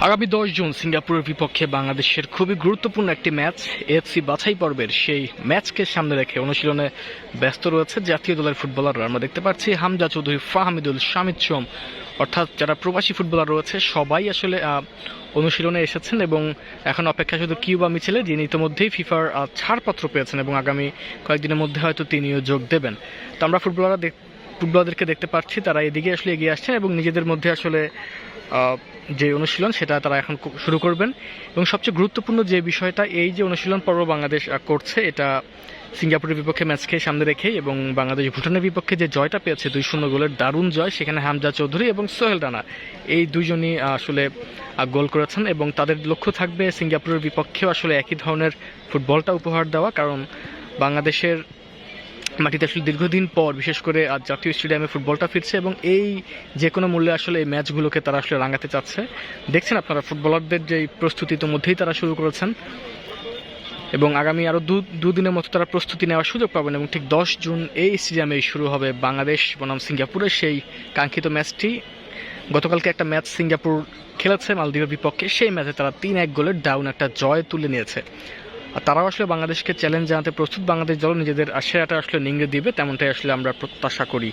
আগামী দশ জুন সিঙ্গাপুরের বিপক্ষে বাংলাদেশের খুবই গুরুত্বপূর্ণ একটি ম্যাচ, এএফসি বাছাই পর্বের সেই ম্যাচকে সামনে রেখে অনুশীলনে ব্যস্ত রয়েছে জাতীয় দলের ফুটবলাররা। আমরা দেখতে পাচ্ছি হামজা চৌধুরী, ফাহমিদুল, শামিদ সোম, অর্থাৎ যারা প্রবাসী ফুটবলার রয়েছে, সবাই আসলে অনুশীলনে এসেছেন এবং এখন অপেক্ষা শুধু কিউবা মিছিলে, যিনি ইতিমধ্যেই ফিফার ছাড়পত্র পেয়েছেন এবং আগামী কয়েকদিনের মধ্যে হয়তো তিনিও যোগ দেবেন। তো আমরা ফুটবলাররা ফুটবলারদেরকে দেখতে পাচ্ছি, তারা এদিকে আসলে এগিয়ে আসছেন এবং নিজেদের মধ্যে আসলে যে অনুশীলন সেটা তারা এখন শুরু করবেন। এবং সবচেয়ে গুরুত্বপূর্ণ যে বিষয়টা এই যে অনুশীলন পর্ব বাংলাদেশ করছে এটা সিঙ্গাপুরের বিপক্ষে ম্যাচকে সামনে রেখেই এবং বাংলাদেশ ভুটানের বিপক্ষে যে জয়টা পেয়েছে দুই শূন্য গোলের দারুণ জয় সেখানে হামজা চৌধুরী এবং সোহেল রানা এই দুইজনই আহ, আসলে গোল করেছেন এবং তাদের লক্ষ্য থাকবে সিঙ্গাপুরের বিপক্ষেও আসলে একই ধরনের ফুটবলটা উপহার দেওয়া কারণ বাংলাদেশের মাটিতে আসলে দীর্ঘদিন পর, বিশেষ করে আজ জাতীয় স্টেডিয়ামে ফুটবলটা ফিরছে এবং এই যে কোনো মূল্যে আসলে এই ম্যাচগুলোকে তারা আসলে রাঙাতে চাচ্ছে। দেখছেন আপনারা, ফুটবলারদের যে প্রস্তুতি ইতিমধ্যেই তারা শুরু করেছেন এবং আগামী আরও দু দুদিনের মতো তারা প্রস্তুতি নেওয়ার সুযোগ পাবেন এবং ঠিক দশ জুন এই স্টেডিয়ামেই শুরু হবে বাংলাদেশ, বনাম সিঙ্গাপুরের সেই কাঙ্ক্ষিত ম্যাচটি। গতকালকে একটা ম্যাচ সিঙ্গাপুর খেলেছে, মালদ্বীপের বিপক্ষে। সেই ম্যাচে তারা তিন এক গোলের ডাউন একটা জয় তুলে নিয়েছে। আর তারাও আসলে বাংলাদেশকে চ্যালেঞ্জ জানাতে প্রস্তুত। বাংলাদেশ দল নিজেদের সেরাটা আসলে নিংড়ে দিবে, তেমনটাই আসলে আমরা প্রত্যাশা করি।